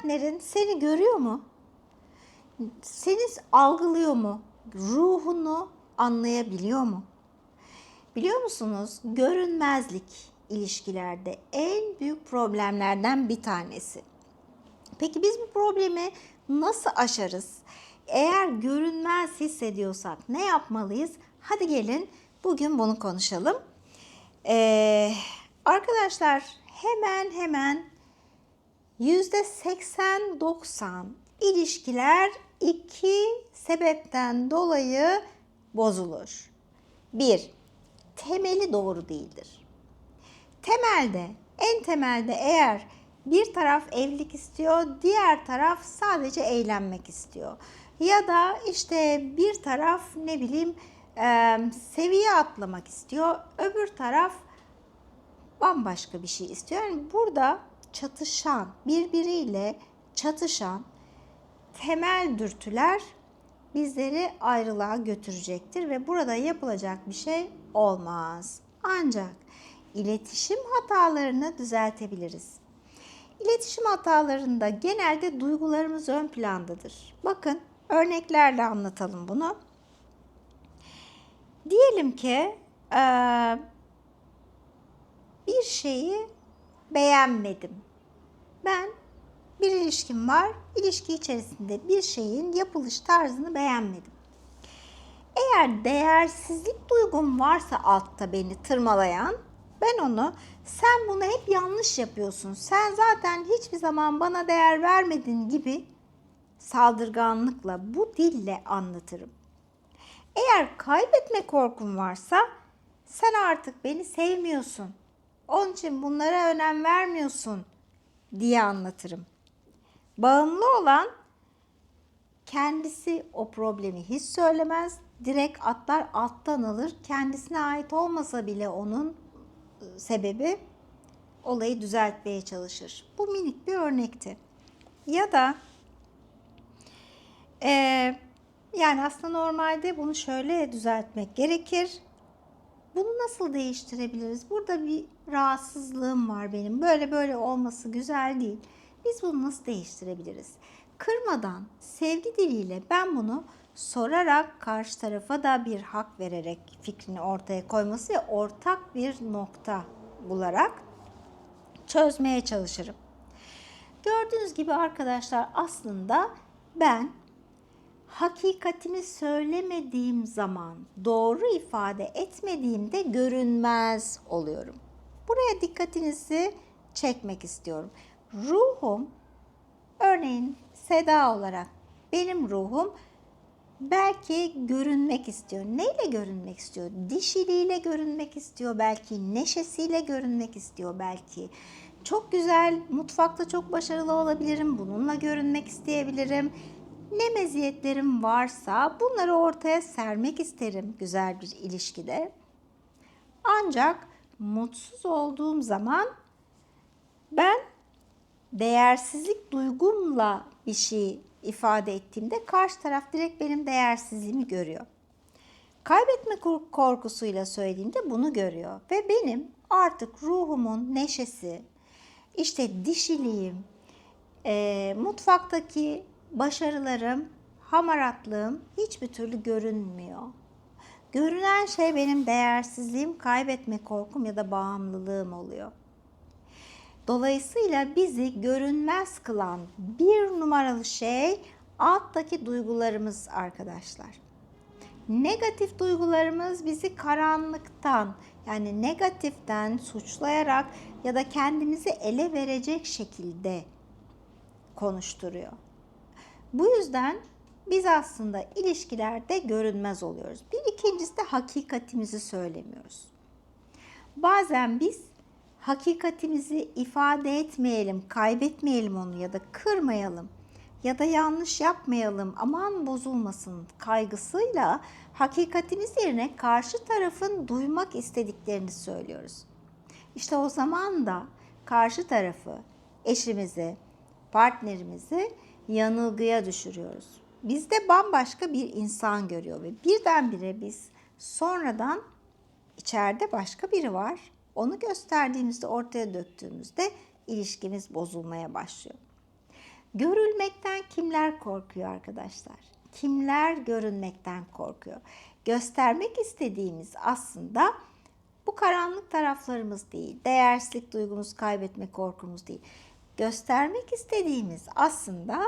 partnerin seni görüyor mu? Seni algılıyor mu? Ruhunu anlayabiliyor mu? Biliyor musunuz? Görünmezlik ilişkilerde en büyük problemlerden bir tanesi. Peki biz bu problemi nasıl aşarız? Eğer görünmez hissediyorsak ne yapmalıyız? Hadi gelin bugün bunu konuşalım. Ee, arkadaşlar hemen hemen 80-90 ilişkiler iki sebepten dolayı bozulur. Bir, temeli doğru değildir. Temelde, en temelde eğer bir taraf evlilik istiyor, diğer taraf sadece eğlenmek istiyor. Ya da işte bir taraf ne bileyim seviye atlamak istiyor, öbür taraf bambaşka bir şey istiyor. Yani burada çatışan, birbiriyle çatışan temel dürtüler bizleri ayrılığa götürecektir ve burada yapılacak bir şey olmaz. Ancak iletişim hatalarını düzeltebiliriz. İletişim hatalarında genelde duygularımız ön plandadır. Bakın örneklerle anlatalım bunu. Diyelim ki bir şeyi beğenmedim. Ben bir ilişkim var. İlişki içerisinde bir şeyin yapılış tarzını beğenmedim. Eğer değersizlik duygum varsa altta beni tırmalayan ben onu sen bunu hep yanlış yapıyorsun. Sen zaten hiçbir zaman bana değer vermedin gibi saldırganlıkla bu dille anlatırım. Eğer kaybetme korkum varsa sen artık beni sevmiyorsun. Onun için bunlara önem vermiyorsun diye anlatırım. Bağımlı olan kendisi o problemi hiç söylemez. Direkt atlar alttan alır. Kendisine ait olmasa bile onun sebebi olayı düzeltmeye çalışır. Bu minik bir örnekti. Ya da e, yani aslında normalde bunu şöyle düzeltmek gerekir. Bunu nasıl değiştirebiliriz? Burada bir rahatsızlığım var benim. Böyle böyle olması güzel değil. Biz bunu nasıl değiştirebiliriz? Kırmadan, sevgi diliyle ben bunu sorarak karşı tarafa da bir hak vererek fikrini ortaya koyması ve ortak bir nokta bularak çözmeye çalışırım. Gördüğünüz gibi arkadaşlar aslında ben hakikatimi söylemediğim zaman, doğru ifade etmediğimde görünmez oluyorum. Buraya dikkatinizi çekmek istiyorum. Ruhum örneğin Seda olarak benim ruhum belki görünmek istiyor. Neyle görünmek istiyor? Dişiliğiyle görünmek istiyor belki, neşesiyle görünmek istiyor belki. Çok güzel, mutfakta çok başarılı olabilirim, bununla görünmek isteyebilirim. Ne meziyetlerim varsa bunları ortaya sermek isterim güzel bir ilişkide. Ancak mutsuz olduğum zaman ben değersizlik duygumla bir şey ifade ettiğimde karşı taraf direkt benim değersizliğimi görüyor. Kaybetme korkusuyla söylediğimde bunu görüyor ve benim artık ruhumun neşesi, işte dişiliğim, e, mutfaktaki başarılarım, hamaratlığım hiçbir türlü görünmüyor. Görünen şey benim değersizliğim, kaybetme korkum ya da bağımlılığım oluyor. Dolayısıyla bizi görünmez kılan bir numaralı şey alttaki duygularımız arkadaşlar. Negatif duygularımız bizi karanlıktan yani negatiften suçlayarak ya da kendimizi ele verecek şekilde konuşturuyor. Bu yüzden biz aslında ilişkilerde görünmez oluyoruz. Bir ikincisi de hakikatimizi söylemiyoruz. Bazen biz hakikatimizi ifade etmeyelim, kaybetmeyelim onu ya da kırmayalım ya da yanlış yapmayalım, aman bozulmasın kaygısıyla hakikatimiz yerine karşı tarafın duymak istediklerini söylüyoruz. İşte o zaman da karşı tarafı, eşimizi, partnerimizi yanılgıya düşürüyoruz. Bizde bambaşka bir insan görüyor ve birdenbire biz sonradan içeride başka biri var onu gösterdiğimizde, ortaya döktüğümüzde ilişkimiz bozulmaya başlıyor. Görülmekten kimler korkuyor arkadaşlar? Kimler görünmekten korkuyor? Göstermek istediğimiz aslında bu karanlık taraflarımız değil, değersizlik duygumuz, kaybetme korkumuz değil. Göstermek istediğimiz aslında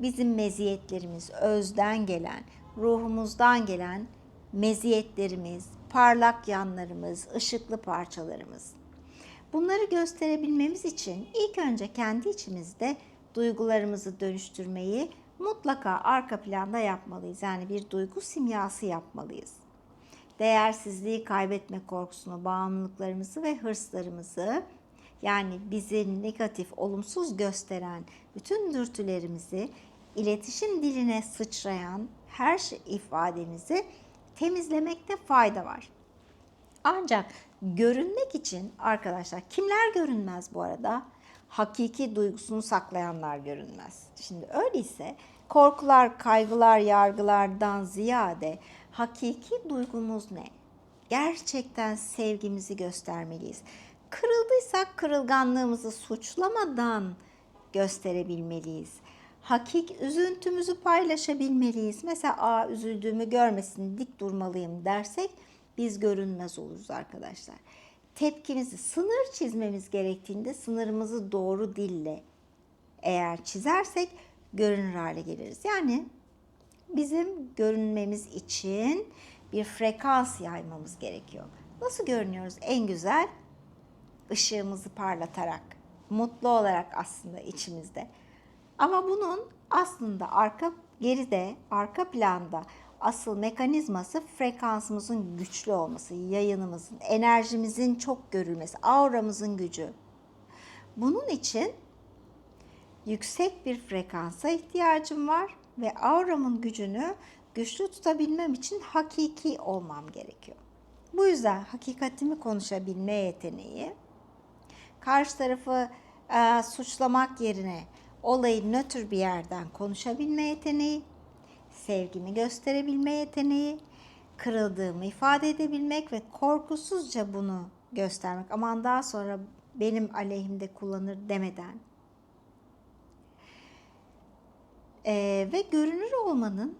bizim meziyetlerimiz, özden gelen, ruhumuzdan gelen meziyetlerimiz, parlak yanlarımız, ışıklı parçalarımız. Bunları gösterebilmemiz için ilk önce kendi içimizde duygularımızı dönüştürmeyi mutlaka arka planda yapmalıyız. Yani bir duygu simyası yapmalıyız. Değersizliği kaybetme korkusunu, bağımlılıklarımızı ve hırslarımızı yani bizi negatif, olumsuz gösteren bütün dürtülerimizi, iletişim diline sıçrayan her şey ifademizi temizlemekte fayda var. Ancak görünmek için arkadaşlar kimler görünmez bu arada? Hakiki duygusunu saklayanlar görünmez. Şimdi öyleyse korkular, kaygılar, yargılardan ziyade hakiki duygumuz ne? Gerçekten sevgimizi göstermeliyiz. Kırıldıysak kırılganlığımızı suçlamadan gösterebilmeliyiz. Hakik üzüntümüzü paylaşabilmeliyiz. Mesela aa üzüldüğümü görmesin dik durmalıyım dersek biz görünmez oluruz arkadaşlar. Tepkimizi sınır çizmemiz gerektiğinde sınırımızı doğru dille eğer çizersek görünür hale geliriz. Yani bizim görünmemiz için bir frekans yaymamız gerekiyor. Nasıl görünüyoruz? En güzel ışığımızı parlatarak, mutlu olarak aslında içimizde. Ama bunun aslında arka geride, arka planda asıl mekanizması frekansımızın güçlü olması, yayınımızın, enerjimizin çok görülmesi, auramızın gücü. Bunun için yüksek bir frekansa ihtiyacım var ve auramın gücünü güçlü tutabilmem için hakiki olmam gerekiyor. Bu yüzden hakikatimi konuşabilme yeteneği, karşı tarafı e, suçlamak yerine olayı nötr bir yerden konuşabilme yeteneği, sevgimi gösterebilme yeteneği, kırıldığımı ifade edebilmek ve korkusuzca bunu göstermek. Aman daha sonra benim aleyhimde kullanır demeden. Ee, ve görünür olmanın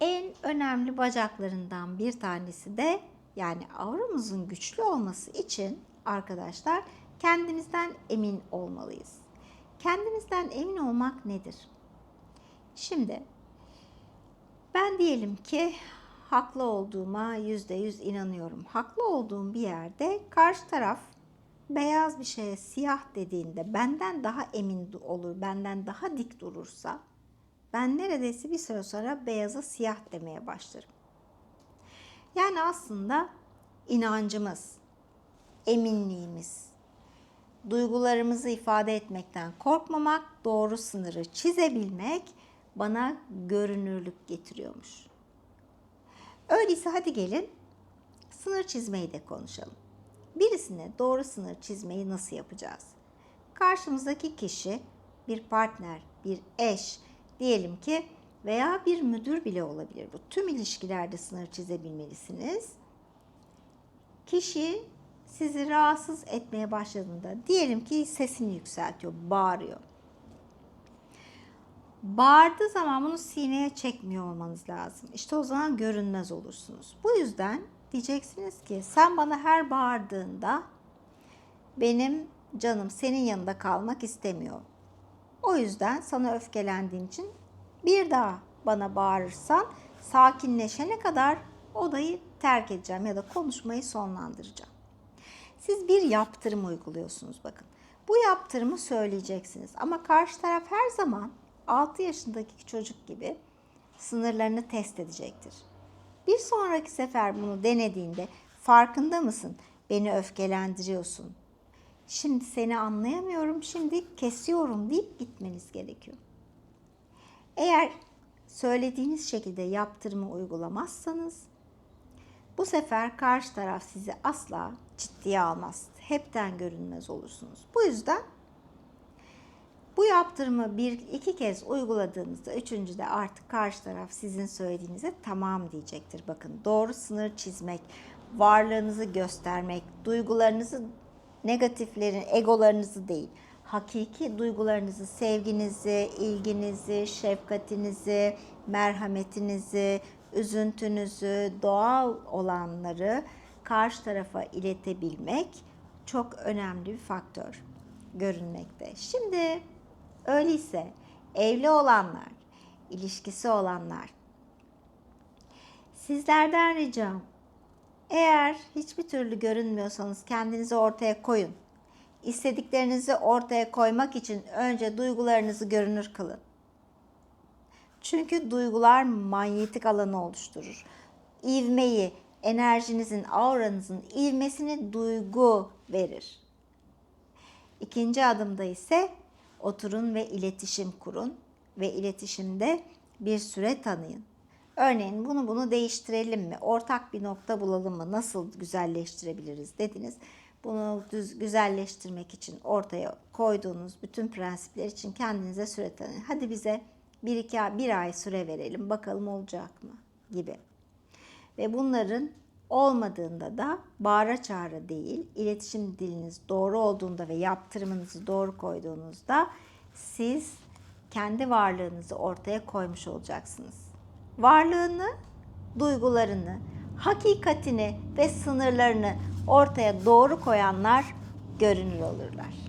en önemli bacaklarından bir tanesi de yani auramızın güçlü olması için arkadaşlar kendimizden emin olmalıyız. Kendimizden emin olmak nedir? Şimdi ben diyelim ki haklı olduğuma yüzde yüz inanıyorum. Haklı olduğum bir yerde karşı taraf beyaz bir şeye siyah dediğinde benden daha emin olur, benden daha dik durursa ben neredeyse bir süre sonra beyaza siyah demeye başlarım. Yani aslında inancımız, eminliğimiz, duygularımızı ifade etmekten korkmamak, doğru sınırı çizebilmek bana görünürlük getiriyormuş. Öyleyse hadi gelin sınır çizmeyi de konuşalım. Birisine doğru sınır çizmeyi nasıl yapacağız? Karşımızdaki kişi bir partner, bir eş diyelim ki veya bir müdür bile olabilir. Bu tüm ilişkilerde sınır çizebilmelisiniz. Kişi sizi rahatsız etmeye başladığında diyelim ki sesini yükseltiyor, bağırıyor. Bağırdığı zaman bunu sineye çekmiyor olmanız lazım. İşte o zaman görünmez olursunuz. Bu yüzden diyeceksiniz ki sen bana her bağırdığında benim canım senin yanında kalmak istemiyor. O yüzden sana öfkelendiğin için bir daha bana bağırırsan sakinleşene kadar odayı terk edeceğim ya da konuşmayı sonlandıracağım. Siz bir yaptırım uyguluyorsunuz bakın. Bu yaptırımı söyleyeceksiniz ama karşı taraf her zaman 6 yaşındaki çocuk gibi sınırlarını test edecektir. Bir sonraki sefer bunu denediğinde farkında mısın? Beni öfkelendiriyorsun. Şimdi seni anlayamıyorum, şimdi kesiyorum deyip gitmeniz gerekiyor. Eğer söylediğiniz şekilde yaptırımı uygulamazsanız bu sefer karşı taraf sizi asla ciddiye almaz. Hepten görünmez olursunuz. Bu yüzden bu yaptırımı bir iki kez uyguladığınızda üçüncüde artık karşı taraf sizin söylediğinize tamam diyecektir. Bakın doğru sınır çizmek, varlığınızı göstermek, duygularınızı negatiflerin, egolarınızı değil, hakiki duygularınızı, sevginizi, ilginizi, şefkatinizi, merhametinizi, üzüntünüzü, doğal olanları karşı tarafa iletebilmek çok önemli bir faktör görünmekte. Şimdi öyleyse evli olanlar, ilişkisi olanlar sizlerden ricam eğer hiçbir türlü görünmüyorsanız kendinizi ortaya koyun. İstediklerinizi ortaya koymak için önce duygularınızı görünür kılın. Çünkü duygular manyetik alanı oluşturur. İvmeyi, enerjinizin, auranızın ivmesini duygu verir. İkinci adımda ise oturun ve iletişim kurun ve iletişimde bir süre tanıyın. Örneğin bunu bunu değiştirelim mi? Ortak bir nokta bulalım mı? Nasıl güzelleştirebiliriz dediniz. Bunu düz, güzelleştirmek için ortaya koyduğunuz bütün prensipler için kendinize süre tanıyın. Hadi bize bir, iki, bir ay süre verelim bakalım olacak mı gibi. Ve bunların olmadığında da bağıra çağıra değil, iletişim diliniz doğru olduğunda ve yaptırımınızı doğru koyduğunuzda siz kendi varlığınızı ortaya koymuş olacaksınız. Varlığını, duygularını, hakikatini ve sınırlarını ortaya doğru koyanlar görünür olurlar.